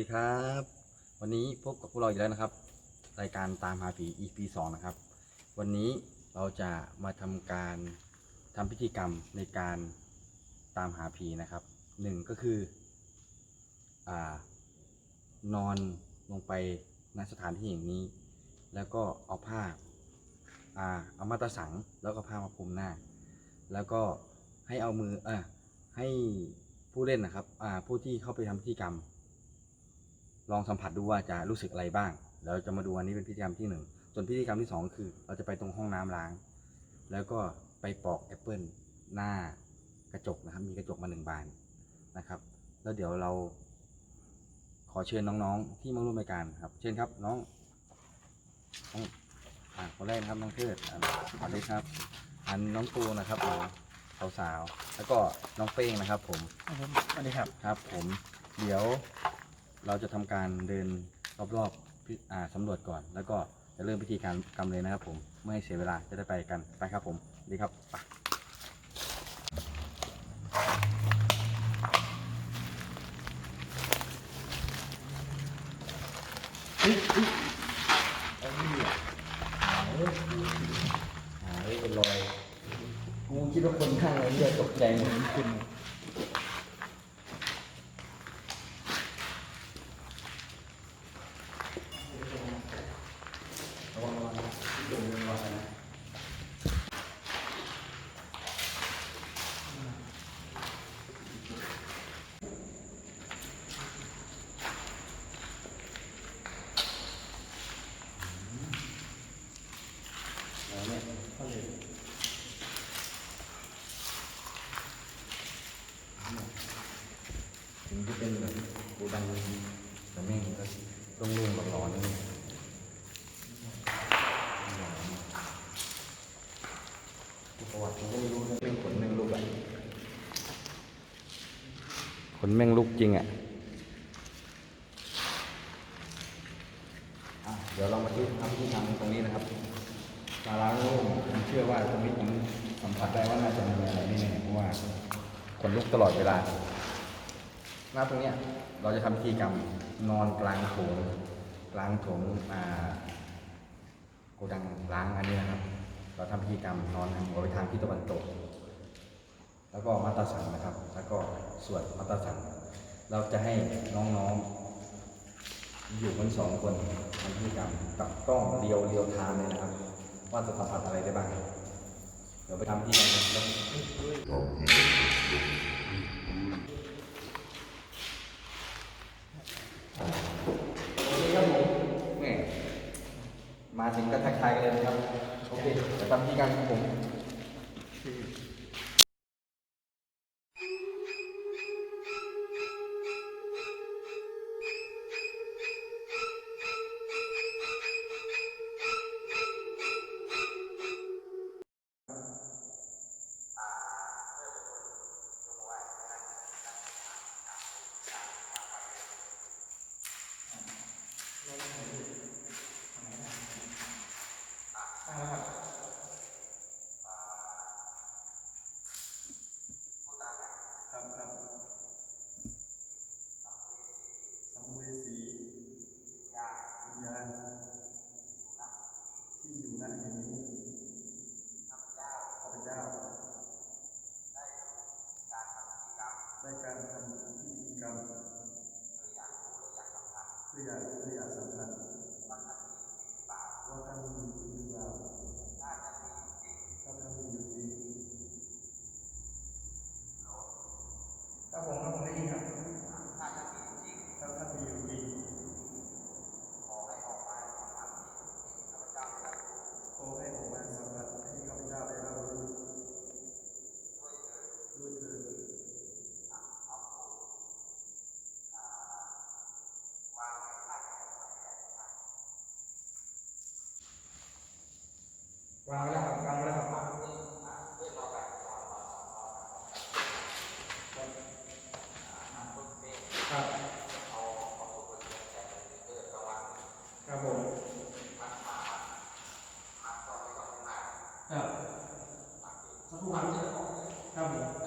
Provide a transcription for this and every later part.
ดีครับ วันนี้พบกับพวกเราอีกแล้วนะครับ รายการตามหาผี EP 2 นะครับ วันนี้เราจะมาทำการทำพิธีกรรมในการตามหาผีนะครับหนึ่งก็คืออ่านอนลงไปณสถานที่แห่งนี้ แล้วก็เอาผ้าอ่าเอามาตาสังแล้วก็ผ้ามาคลุมหน้า แล้วก็ให้เอามือเออให้ผู้เล่นนะครับ อ่า ผู้ที่เข้าไปทำพิธีกรรม ลองสัมผัสดูว่าจะรู้สึกอะไรบ้างแล้วจะมาดูอันนี้เป็นพิธีกรรมที่หนึ่งส่วนพิธีกรรมที่สองคือ เราจะไปตรงห้องน้ำล้าง แล้วก็ไปปอกแอปเปิลหน้ากระจกนะครับ มีกระจกมาหนึ่งบานนะครับ แล้วเดี๋ยวเรา ขอเชิญน้องๆ ที่มาร่วมรายการครับ เชิญครับน้องน้องอ่าคนแรกนะครับน้องเทิดอ่าสวัสดีครับ อันน้องตูนะครับผมสาวๆแล้วก็น้องเป้งนะครับผมครับ ผมสวัสดีครับครับ ผม เดี๋ยว เราจะทำการเดินรอบๆพิอ่าสำรวจก่อน แล้วก็จะเริ่มพิธีการกรรมเลยนะครับผมไม่ให้เสียเวลาจะได้ไปกันไปครับผมดีครับไปหายเป็นรอยกูคิดว่าคนข้างอะไรเนี่ยตกใจหมดขึ้นจะเป็นแบบกูดังแต่แม่งก็ต้องรุ่งแบบร้อนนี่ประวัติผมก็ไม่รู้นะเป็นขนแม่งลุกอะ ขนแม่งลุกจริงอะอะ เดี๋ยวเรามาที่ทำที่ทำตรงนี้นะครับตาล้างโล่งผมเชื่อว่าตรงนี้ผมสัมผัสได้ว่าน่าจะมีอะไรแน่ๆเพราะว่าขนลุกตลอดเวลาหน้าตรงเนี้ยเราจะทำพิธีกรรมนอนกลางโถงกลางโถงอ่าโกดังล้างอันนี้นะครับ เราทำพิธีกรรมนอนหัวไปทางทิศตะวันตก แล้วก็มัตตาสังนะครับ แล้วก็สวดมัตตาสัง เราจะให้น้องๆ อยู่กันสองคนทำพิธีกรรมกับกล้องเรียวเรียวทม์เลยนะครับ ว่าจะสัมผัสอะไรได้บ้าง เดี๋ยวไปทำพิธีกรรมกันแล้วโอเคครับผมแม่มาถึงก็ทักทายกันเลยนะครับ โอเคเดี๋ยวทำที่กันครับผม Bản chất.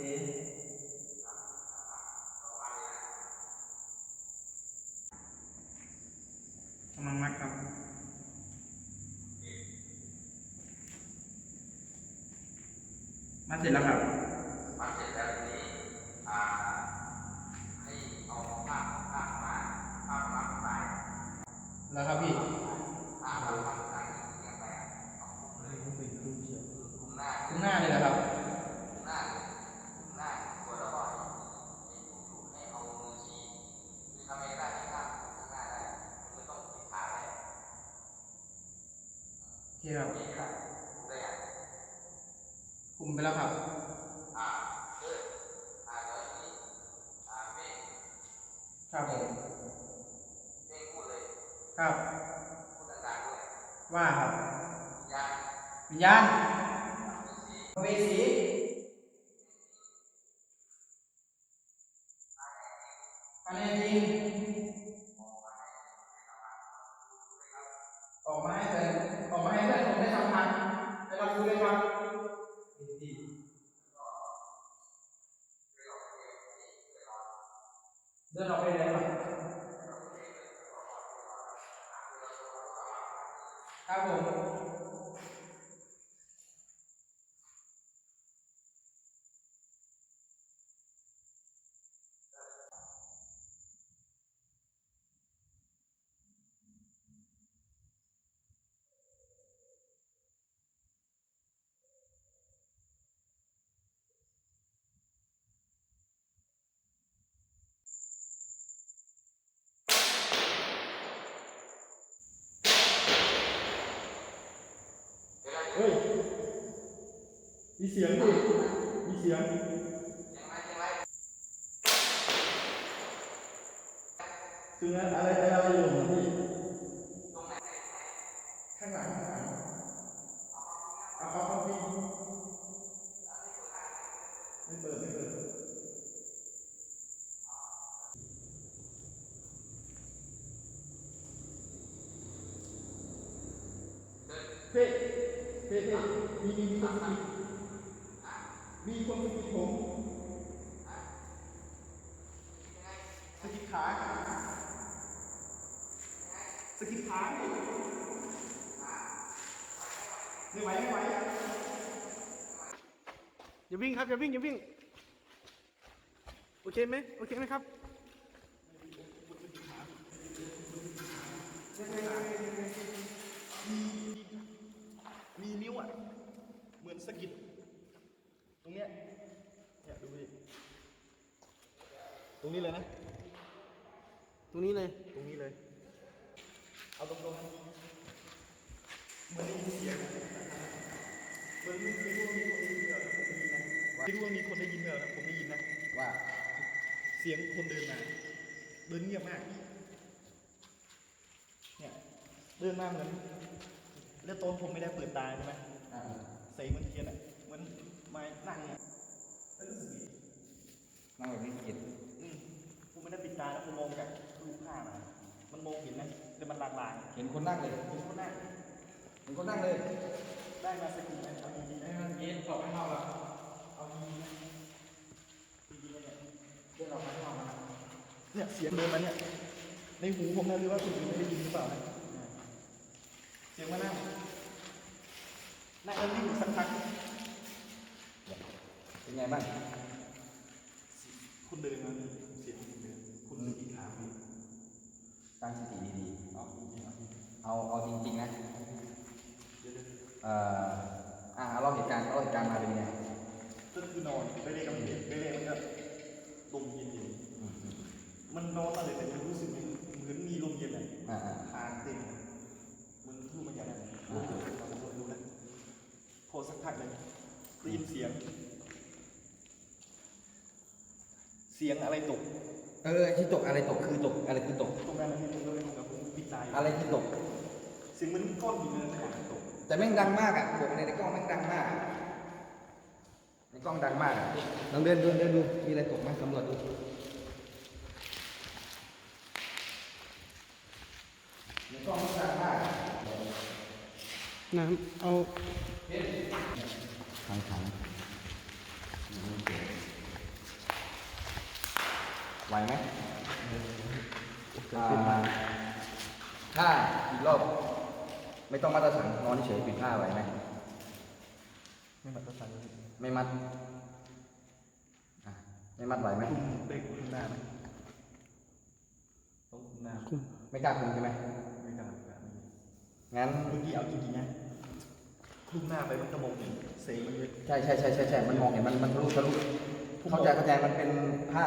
พระสุเสกำลังมัดครับ มาเสร็จแล้วครับ มาเสร็จแล้วทีนี้อ่าให้เอาผ้าผ้ามาผ้ามาใส่ แล้วครับพี่ ผ้ามาใส่เสียงไปอะเอาคุมเลยคุมหน้า ข้างหน้าเลยเหรอครับ คุมหน้าเลยคุมหน้าตัวแล้วก็ให้ถูๆให้เอามือชี้คือทำไมได้ที่ข้างข้างหน้าได้ไม่ต้องปิดขาเลย โอ เคครับนี่ก็ได้อะคุมไปแล้วครับอ่าเอออ่าเดี๋ยวนี้อ่าเพ่งครับผมเพ่งพูดเลยครับพูดดังๆด้วยว่าครับยาวิญญาณ เดินออ ฮ้ย มีเสียงดิมีเสียงซึ่งอะไรอะไร คนสะกิดมีคนสะกิดผมสะกิดขาสะกิดขาดิไม่ไหวไม่ไหวอย่าวิ่งครับอย่าวิ่งอย่าวิ่ง โอเคไหมโอเคไหมครับะกิดตรงเนี้ยเนี่ยดูดิตรงนี้เลยนะ ตรงนี้เลย ตรงนี้เลย เอาตรงๆนะเหมือนได้ยินเสียงอะเหมือนมีคิดว่ามีคนได้ยินเหรอผมได้ยินนะคิดว่ามีคนได้ยินเหรอผมได้ยินนะ ว่า เสียงคนเดินมา เดินเงียบมาก เนี่ย เดินมาเหมือน แล้วตอนผมไม่ได้เปิดตาใช่ไหมอ่าใส่เหมันเทียนอะเหมือนไม้นั่งเนี่ยแล้วรู้สึกดีนั่งแบบนี้กินอืมผมไม่ได้ปิดตาแล้วผมมองจากรูปผ้ามา มันมองเห็นนะแต่มันลางเห็นคนนั่งเลยๆผมก็นั่งเห็นคนนั่งเลยได้มาสักทีนะเอาดีๆนะมันเย็นสอบไม่เข้าแล้วเอาดีๆนะดีๆนะเนี่ยเดินออกมาข้างนอกมาเนี่ยเสียงเดินมาเนี่ยในหูผมนะหรือว่าคนอื่นไม่ได้ยินหรือเปล่านะเสียงมานั่ง นั่งแล้วนิ่งอยู่สักพักเป็นไงบ้างคุณเดินมาเนี่ยเสียงคุณเดินคุณสกิดขาพี่ตั้งสติดีๆเอาจริงๆเอาจริงเอาเอาจริงๆนะเดี๋ยวเอ่ออ่าเล่าเหตุการณ์เล่าเหตุการณ์มาเป็นไงๆก็คือนอนไปเรียกกับเด็กไปเรียกมันก็ลมเย็นๆมันนอนมาเลยแต่มันรู้สึกเหมือนเหมือนมีลมเย็นอะอ่าอ่าทางเต็มเลยมันทู่มันอย่างนั้นอ่าเราดูนะ พอสักพักเลยได้ยินเสียง เสียงอะไรตก เออที่ตกอะไรตกคือตกอะไรคือตก ตรงนั้นนะพี่ผมก็เลยผมกับผมปิดตายอะไรคือตก เสียงมันก้อนหินเลยนะตก แต่แม่งดังมากอะบอกในในกล้องแม่งดังมากอะในกล้องดังมากอะลองเดินเดินเดินดูมีอะไรตกไหมสำรวจดูในกล้องมันดังมากอะน้ำเอา ถังถังไหวไหมอ่าถ้าอีกรอบ ไม่ต้องมัดตะสังนอนเฉยๆปิดผ้าไหวไหมไม่มาตัดสันเลยไม่มัดอะไม่มัดไหวไหมคุมได้คุมหน้าไหมต้องคุมหน้าคุมไม่กล้าคุมใช่ไหมไม่กล้าไม่กล้าไม่กล้างั้นเมื่อกี้เอาจริงๆนะ คุมหน้าไปมันก็มองเห็นเสียงมันเลยใช่ใช่ใช่ใช่ใช่มันมองเห็นมันมันทะลุทะลุเข้าใจเข้าใจมันเป็นผ้า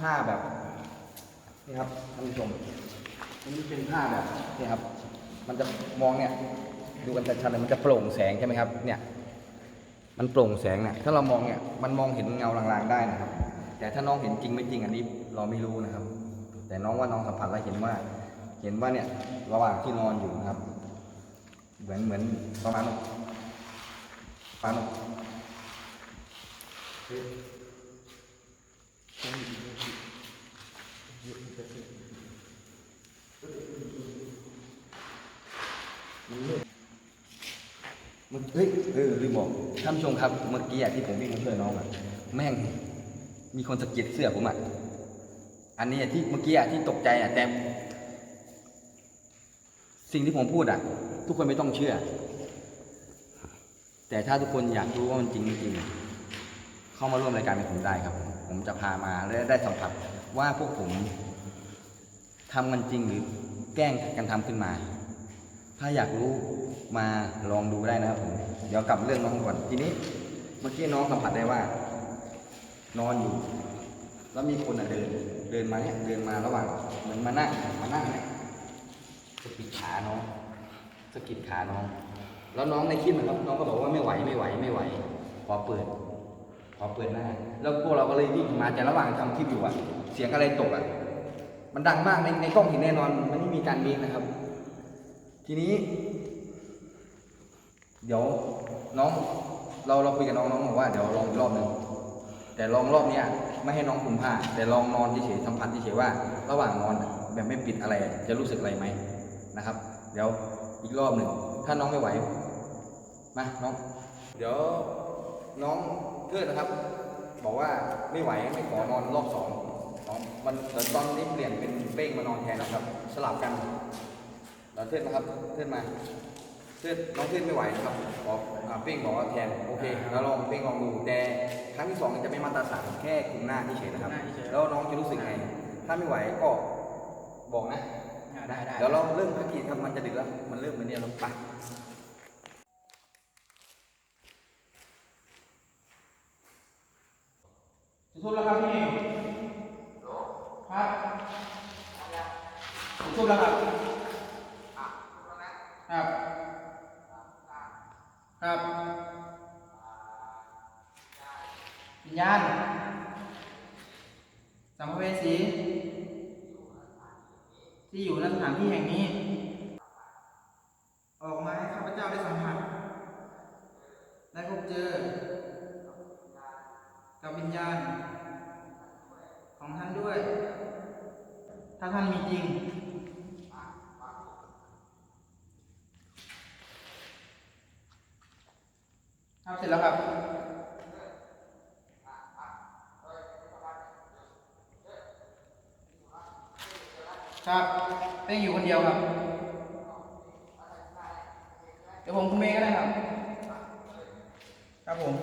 ผ้าแบบนี่ครับท่านผู้ชมมันนี่เป็นผ้าแบบนี่ครับ มันจะมองเนี่ย ดูกันชัดๆเลยมันจะโปร่งแสงใช่ไหมครับ เนี่ย มันโปร่งแสงเนี่ยถ้าเรามองเนี่ยมันมองเห็นเงาลางๆได้นะครับ แต่ถ้าน้องเห็นจริงไม่จริงอันนี้เราไม่รู้นะครับ แต่น้องว่าน้องสัมผัสแล้วเห็นว่า เห็นว่าเนี่ยระหว่างที่นอนอยู่นะครับ เหมือนเหมือนประมาณประมาณมันเฮ้ยเออลืมบอกท่านผู้ชมครับ เมื่อกี้ที่ผมวิ่งมาช่วยน้องอะแม่งมีคนสะกิดเสื้อผมอะอันนี้ที่เมื่อกี้ที่ตกใจอะแต่ สิ่งที่ผมพูดอะ ทุกคนไม่ต้องเชื่อ แต่ถ้าทุกคนอยากรู้ว่ามันจริงไม่จริง เข้ามาร่วมรายการกับผมได้ครับ ผมจะพามาและได้สัมผัสว่าพวกผมทำมันจริงหรือแกล้งกันทำขึ้นมา ถ้าอยากรู้มาลองดูได้นะครับผม เดี๋ยวกลับเรื่องน้องก่อน ทีนี้เมื่อกี้น้องสัมผัสได้ว่า นอนอยู่ แล้วมีคนเดิน เดินมาเนี่ย เดินมาระหว่างเหมือนมานั่งมานั่งเนี่ยสะกิดขาน้อง สะกิดขาน้อง แล้วน้องในคลิปนะครับ น้องก็บอกว่าไม่ไหวไม่ไหวไม่ไหวขอเปิดขอเปิดหน้าแล้วพวกเราก็เลยวิ่งมาแต่ระหว่างทำคลิปอยู่อะเสียงอะไรตกอะมันดังมากในในกล้องเห็นแน่นอน มันไม่มีการมคนะครับ ทีนี้ เดี๋ยวน้อง เราเราคุยกับน้องน้องบอกว่าเดี๋ยวลองอีกรอบหนึ่งแต่ลองรอบเนี้ยไม่ให้น้องคุมผ้า แต่ลองนอนเฉยๆสัมผัสเฉยๆว่า ระหว่างนอนแบบไม่ปิดอะไร จะรู้สึกอะไรไหมนะครับ เดี๋ยว อีกรอบหนึ่ง ถ้าน้องไม่ไหว มาน้อง เดี๋ยวน้องเพื่อนนะครับ บอกว่าไม่ไหวไม่ขอนอนรอบสองน้องมันเดี๋ยวตอนนี้เปลี่ยนเป็นเป้งมานอนแทนนะครับ สลับกันเดี๋ยวเพื่อนนะครับเพื่อนมาเพื่อนน้องเพื่อนไม่ไหวนะครับบอกอ่าเป้งบอกว่าแทนโอเคแล้วลองเป้งลองดูแต่ครั้งที่สองจะไม่มาตราสามแค่คุมหน้าเฉยๆนะครับ แล้วน้องจะรู้สึกไง ถ้าไม่ไหวก็บอกนะ ได้ได้เดี๋ยวเราเริ่มภารกิจครับมันจะดึกแล้ว มันเริ่มมันเนี่ยเราไปจะทุบแล้วครับพี่ครับจะทุบแล้วครับครับ ครับวิญญาณสัมภเวสี ที่อยู่ในสถานที่แห่งนี้ ออกมาให้ข้าพเจ้าได้สัมผัสได้พบเจอ กับวิญญาณ ของท่านด้วย ถ้าท่านมีจริง ครับเสร็จแล้วครับ ครับเป้งอยู่คนเดียวครับ เดี๋ยวผมคุมเองก็ได้ครับ ครับผม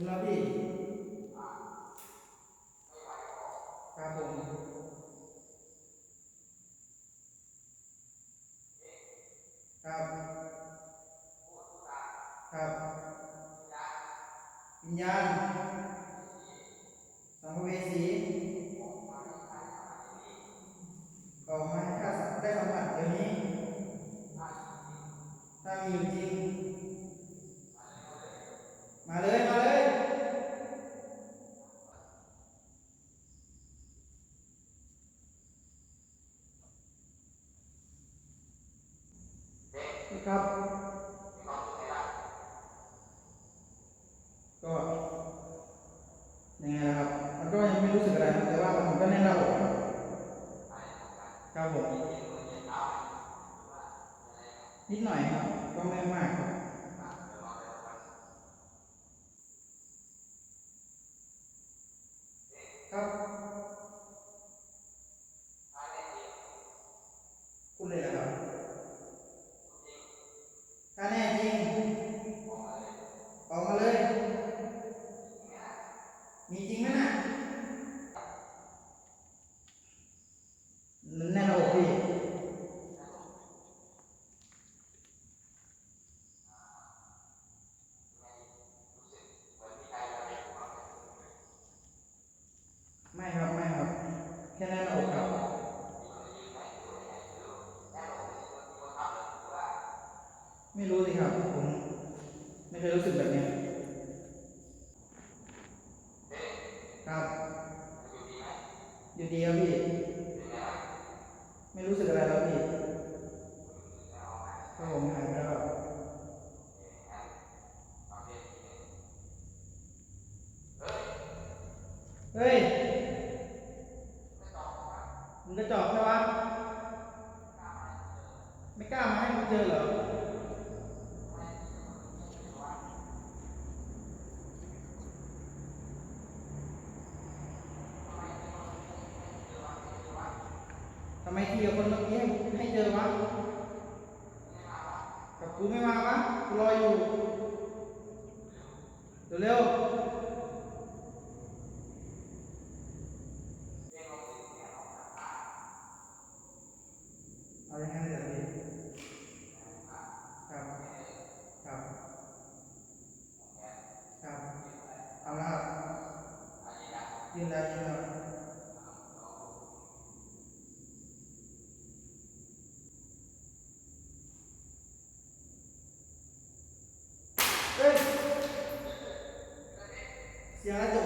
คุมแล้วพี่ครับ 对对对。 คุยกับคนเมื่อกี้ให้เจอวะกับกูไม่มาวะกูรออยู่ เร็วๆ Obrigada.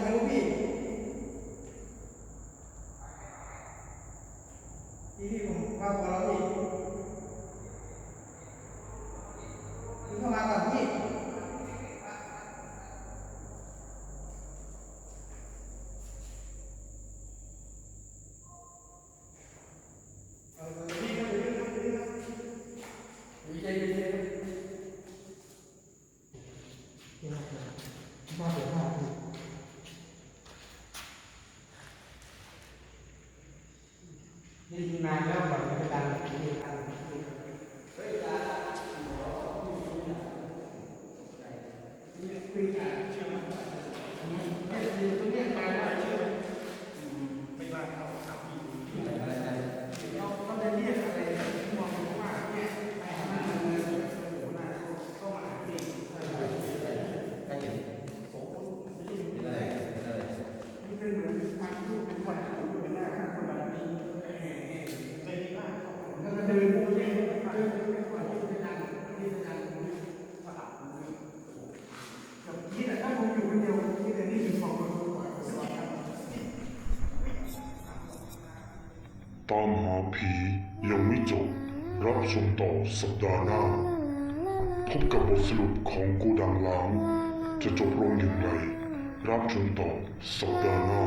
ตามหาผียังไม่จบ รับชมต่อสัปดาห์หน้า พบกับบทสรุปของโกดังล้าง จะจบลงอย่างไร รับชมต่อสัปดาห์หน้า